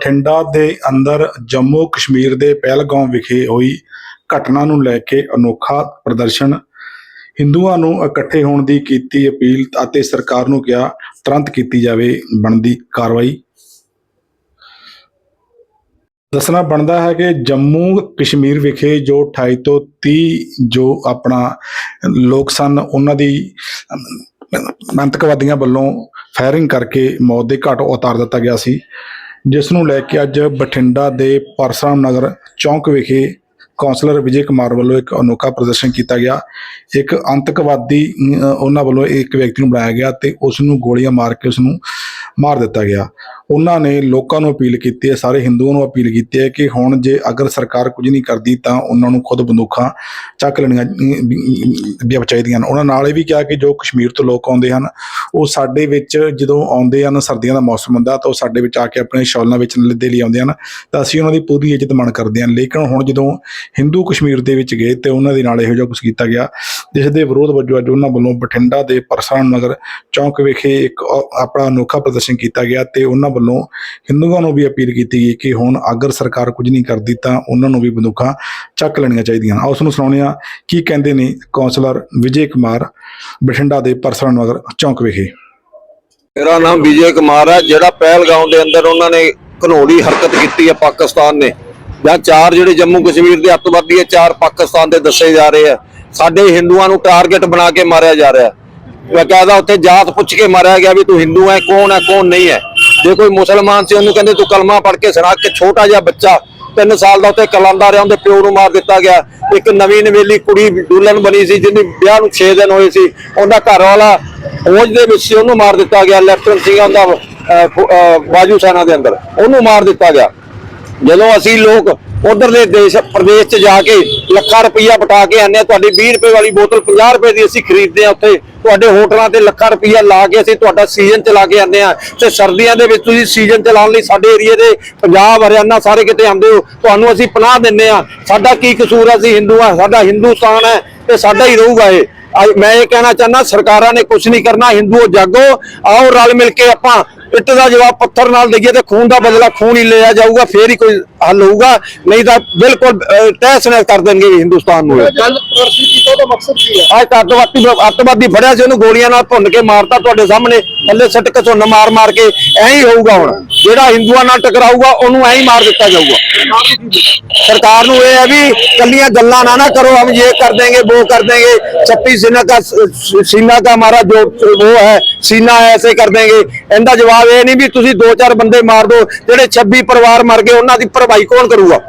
ਬਠਿੰਡਾ ਦੇ ਅੰਦਰ ਜੰਮੂ ਕਸ਼ਮੀਰ ਦੇ ਪਹਿਲਗਾਮ ਵਿਖੇ ਹੋਈ ਘਟਨਾ ਨੂੰ ਲੈ ਕੇ ਅਨੋਖਾ ਪ੍ਰਦਰਸ਼ਨ। ਹਿੰਦੂਆਂ ਨੂੰ ਇਕੱਠੇ ਹੋਣ ਦੀ ਕੀਤੀ ਅਪੀਲ ਅਤੇ ਸਰਕਾਰ ਨੂੰ ਕਿਹਾ ਤੁਰੰਤ ਕੀਤੀ ਜਾਵੇ। ਬਣਦੀ ਕਾਰਵਾਈ। ਦੱਸਣਾ ਬਣਦਾ ਹੈ ਕਿ ਜੰਮੂ ਕਸ਼ਮੀਰ ਵਿਖੇ ਜੋ 28 ਤੋਂ 30 ਜੋ ਆਪਣਾ ਲੋਕ ਸਨ ਉਹਨਾਂ ਦੀ ਅਮ, ਆਤੰਕਵਾਦੀਆਂ ਵੱਲੋਂ ਫਾਇਰਿੰਗ ਕਰਕੇ ਮੌਤ ਦੇ ਘਾਟ ਉਤਾਰ ਦਿੱਤਾ ਗਿਆ ਸੀ। ਜਿਸ ਨੂੰ ਲੈ ਕੇ ਅੱਜ ਬਠਿੰਡਾ ਦੇ ਪਰਸਰਾਮ ਨਗਰ ਚੌਂਕ ਵਿਖੇ ਕੌਂਸਲਰ ਵਿਜੇ ਕੁਮਾਰ ਵੱਲੋਂ ਇੱਕ ਅਨੋਖਾ ਪ੍ਰਦਰਸ਼ਨ ਕੀਤਾ ਗਿਆ। ਇੱਕ ਅੰਤਕਵਾਦੀ ਅਮ, ਉਹਨਾਂ ਵੱਲੋਂ ਇੱਕ ਵਿਅਕਤੀ ਨੂੰ ਬਣਾਇਆ ਗਿਆ ਤੇ ਉਸ ਨੂੰ ਗੋਲੀਆਂ ਮਾਰ ਕੇ ਉਸ ਨੂੰ ਮਾਰ ਦਿੱਤਾ ਗਿਆ। ਉਹਨਾਂ ਨੇ ਲੋਕਾਂ ਨੂੰ ਅਪੀਲ ਕੀਤੀ ਹੈ, ਸਾਰੇ ਹਿੰਦੂਆਂ ਨੂੰ ਅਪੀਲ ਕੀਤੀ ਹੈ ਕਿ ਹੁਣ ਜੇ ਅਗਰ ਸਰਕਾਰ ਕੁਝ ਨਹੀਂ ਕਰਦੀ ਤਾਂ ਉਹਨਾਂ ਨੂੰ ਖੁਦ ਬੰਦੂਕਾਂ ਚੱਕ ਲੈਣੀਆਂ ਵੀ ਚਾਹੀਦੀਆਂ ਹਨ। ਉਹਨਾਂ ਨਾਲ ਇਹ ਵੀ ਕਿਹਾ ਕਿ ਜੋ ਕਸ਼ਮੀਰ ਤੋਂ ਲੋਕ ਆਉਂਦੇ ਹਨ, ਉਹ ਸਾਡੇ ਵਿੱਚ ਜਦੋਂ ਆਉਂਦੇ ਹਨ, ਸਰਦੀਆਂ ਦਾ ਮੌਸਮ ਹੁੰਦਾ ਤਾਂ ਉਹ ਸਾਡੇ ਵਿੱਚ ਆ ਕੇ ਆਪਣੇ ਸ਼ੌਲਾਂ ਵਿੱਚ ਦੇ ਲਈ ਆਉਂਦੇ ਹਨ ਤਾਂ ਅਸੀਂ ਉਹਨਾਂ ਦੀ ਪੂਰੀ ਇੱਜ਼ਤ ਮਾਣ ਕਰਦੇ ਹਾਂ। ਲੇਕਿਨ ਹੁਣ ਜਦੋਂ ਹਿੰਦੂ ਕਸ਼ਮੀਰ ਦੇ ਵਿੱਚ ਗਏ ਤੇ ਉਹਨਾਂ ਦੇ ਨਾਲ ਇਹੋ ਜਿਹਾ ਕੁਝ ਕੀਤਾ ਗਿਆ, ਜਿਸ ਦੇ ਵਿਰੋਧ ਵਜੋਂ ਅੱਜ ਉਹਨਾਂ ਵੱਲੋਂ ਬਠਿੰਡਾ ਦੇ ਪਰਸਾਨ ਨਗਰ ਚੌਂਕ ਵਿਖੇ ਇੱਕ, ਅ- ਆਪਣਾ ਅਨੋਖਾ ਪ੍ਰਦਰਸ਼ਨ ਕੀਤਾ ਗਿਆ ਤੇ ਉਹਨਾਂ ਵੱਲੋਂ ਹਿੰਦੂਆਂ ਨੂੰ ਵੀ ਅਪੀਲ ਕੀਤੀ ਗਈ ਕਿ ਹੁਣ ਅਗਰ ਸਰਕਾਰ ਕੁਝ ਨਹੀਂ ਕਰਦੀ ਤਾਂ ਉਹਨਾਂ ਨੂੰ ਵੀ ਬੰਦੂਕਾਂ ਚੱਕ ਲੈਣੀਆਂ ਚਾਹੀਦੀਆਂ। ਆਓ ਉਸ ਨੂੰ ਸੁਣਾਉਂਦੇ ਹਾਂ ਕੀ ਕਹਿੰਦੇ ਨੇ ਕੌਂਸਲਰ ਵਿਜੇ ਕੁਮਾਰ ਬਠਿੰਡਾ ਦੇ ਪਰਸਾਨ ਨਗਰ ਚੌਂਕ ਵਿਖੇ। ਮੇਰਾ ਨਾਮ ਵਿਜੇ ਕੁਮਾਰ ਹੈ। ਜਿਹੜਾ ਪਹਿਲਗਾਉਂ ਦੇ ਅੰਦਰ ਉਹਨਾਂ ਨੇ ਘਨੋੜੀ ਹਰਕਤ ਕੀਤੀ ਹੈ ਪਾਕਿਸਤਾਨ ਨੇ, ਜਾਂ ਚਾਰ ਜਿਹੜੇ ਜੰਮੂ ਕਸ਼ਮੀਰ ਦੇ ਅੱਤਵਾਦੀ ਹੈ, ਚਾਰ ਪਾਕਿਸਤਾਨ ਦੇ ਦੱਸੇ ਜਾ ਰਹੇ ਆ ਸਾਡੇ ਹਿੰਦੂਆਂ ਨੂੰ ਟਾਰਗੇਟ ਬਣਾ ਕੇ ਮਾਰਿਆ ਜਾ ਰਿਹਾ ਮੈਂ ਬਕਾਇਦਾ ਉੱਥੇ ਜਾਤ ਪੁੱਛ ਕੇ ਮਾਰਿਆ ਗਿਆ ਵੀ ਤੂੰ ਹਿੰਦੂ ਹੈ, ਕੌਣ ਹੈ, ਕੌਣ ਨਹੀਂ ਹੈ। ਜੇ ਕੋਈ ਮੁਸਲਮਾਨ ਸੀ ਉਹਨੂੰ ਕਹਿੰਦੇ ਤੂੰ ਕਲਮਾ ਪੜ੍ਹ ਕੇ ਸੁਣਾ ਕੇ ਛੋਟਾ ਜਿਹਾ ਬੱਚਾ 3 ਸਾਲ ਦਾ ਉੱਥੇ ਕਲਾਂਦਾ ਰਿਹਾ ਉਹਦੇ ਪਿਓ ਨੂੰ ਮਾਰ ਦਿੱਤਾ ਗਿਆ। ਇੱਕ ਨਵੀਂ ਨਵੇਲੀ ਕੁੜੀ ਦੁਲਹਨ ਬਣੀ ਸੀ ਜਿਹਦੀ ਵਿਆਹ ਨੂੰ 6 ਦਿਨ ਹੋਏ ਸੀ। ਉਹਦਾ ਘਰ ਵਾਲਾ ਫੌਜ ਦੇ ਵਿੱਚ ਸੀ ਉਹਨੂੰ ਮਾਰ ਦਿੱਤਾ ਗਿਆ ਲੈਫਟਨੈਂਟ ਸੀਗਾ ਉਹਦਾ ਅਹ, ਵਾਯੂ ਸੈਨਾ ਦੇ ਅੰਦਰ। ਉਹਨੂੰ ਮਾਰ ਦਿੱਤਾ ਗਿਆ। ਜਦੋਂ ਅਸੀਂ ਲੋਕ ਉਧਰਲੇ ਦੇਸ਼, ਪ੍ਰਦੇਸ਼ 'ਚ ਜਾ ਕੇ ਲੱਖਾਂ ਰੁਪਈਆ ਬਟਾ ਕੇ ਆਨੇ ਤੁਹਾਡੀ 20 ਰੁਪਏ ਵਾਲੀ ਬੋਤਲ 50 ਰੁਪਏ ਦੀ ਅਸੀਂ ਖਰੀਦਦੇ ਆ ਉੱਥੇ। ਤੁਹਾਡੇ ਹੋਟਲਾਂ ਤੇ ਲੱਖਾਂ ਰੁਪਈਆ ਲਾ ਕੇ ਅਸੀਂ ਤੁਹਾਡਾ ਸੀਜ਼ਨ ਚਲਾ ਕੇ ਆਨੇ ਆ ਤੇ ਸਰਦੀਆਂ ਦੇ ਵਿੱਚ ਤੁਸੀਂ ਸੀਜ਼ਨ ਚਲਾਉਣ ਲਈ ਸਾਡੇ ਏਰੀਏ ਦੇ ਪੰਜਾਬ, ਹਰਿਆਣਾ ਸਾਰੇ ਕਿਤੇ ਆਉਂਦੇ ਹੋ। ਤੁਹਾਨੂੰ ਅਸੀਂ ਪਨਾਹ ਦਿੰਨੇ ਆ ਸਾਡਾ ਕੀ ਕਸੂਰ ਹੈ? ਅਸੀਂ ਹਿੰਦੂ ਆ ਸਾਡਾ ਹਿੰਦੁਸਤਾਨ ਹੈ। ਤੇ ਸਾਡਾ ਹੀ ਰਹੂਗਾ ਇਹ। ਮੈਂ ਇਹ ਕਹਿਣਾ ਚਾਹੁੰਦਾ ਸਰਕਾਰਾਂ ਨੇ ਕੁਝ ਨਹੀਂ ਕਰਨਾ ਹਿੰਦੂਓ ਜਾਗੋ ਆਓ ਰਲ ਮਿਲ ਕੇ ਆਪਾਂ ਇੱਟ ਦਾ ਜਵਾਬ ਪੱਥਰ ਨਾਲ ਦਈਏ ਤੇ ਖੂਨ ਦਾ ਬਦਲਾ ਖੂਨ ਹੀ ਲਿਆ ਜਾਊਗਾ ਫੇਰ ਹੀ ਕੋਈ ਹੱਲ ਹੋਊਗਾ ਨਹੀਂ ਤਾਂ ਬਿਲਕੁਲ ਤਹਿਸ ਨਹਿਸ ਕਰ ਦੇਣਗੇ ਹਿੰਦੁਸਤਾਨ ਨੂੰ। ਗੱਲ ਪ੍ਰਦਰਸ਼ਨ ਕੀਤਾ ਉਹਦਾ ਮਕਸਦ ਕੀ ਹੈ? ਅੱਜ ਅੱਤਵਾਦੀ ਅੱਤਵਾਦੀ ਫੜਿਆ ਸੀ ਉਹਨੂੰ ਗੋਲੀਆਂ ਨਾਲ ਭੁੰਨ ਕੇ ਮਾਰਤਾ ਤੁਹਾਡੇ ਸਾਹਮਣੇ। ਥੱਲੇ ਸੱਟ ਕੇ ਤੁਹਾਨੂੰ ਮਾਰ ਮਾਰ ਕੇ ਐਂ ਹੀ ਹੋਊਗਾ ਹੁਣ। ਜਿਹੜਾ ਹਿੰਦੂਆਂ ਨਾਲ ਟਕਰਾਊਗਾ, ਉਹਨੂੰ ਐਂ ਹੀ ਮਾਰ ਦਿੱਤਾ ਜਾਊਗਾ। ਸਰਕਾਰ ਨੂੰ ਇਹ ਹੈ ਵੀ ਕੱਲੀਆਂ ਗੱਲਾਂ ਨਾ ਨਾ ਕਰੋ, ਹਮ ਇਹ ਕਰ ਦੇਂਗੇ ਉਹ ਕਰ ਦੇਂਗੇ। 36 ਸੀਨਾ ਦਾ ਸੀਨਾ ਦਾ ਮਾਰਾ ਜੋ ਉਹ ਹੈ, ਸੀਨਾ ਐਸੇ ਕਰ ਦੇਂਗੇ। ਇਹਦਾ ਜਵਾਬ ਇਹ ਨਹੀਂ ਵੀ ਤੁਸੀਂ ਦੋ ਚਾਰ ਬੰਦੇ ਮਾਰ ਦਿਓ ਜਿਹੜੇ 26 ਪਰਿਵਾਰ ਮਰ ਗਏ, ਉਹਨਾਂ ਦੀ ਭਰਪਾਈ ਕੌਣ ਕਰੂਗਾ?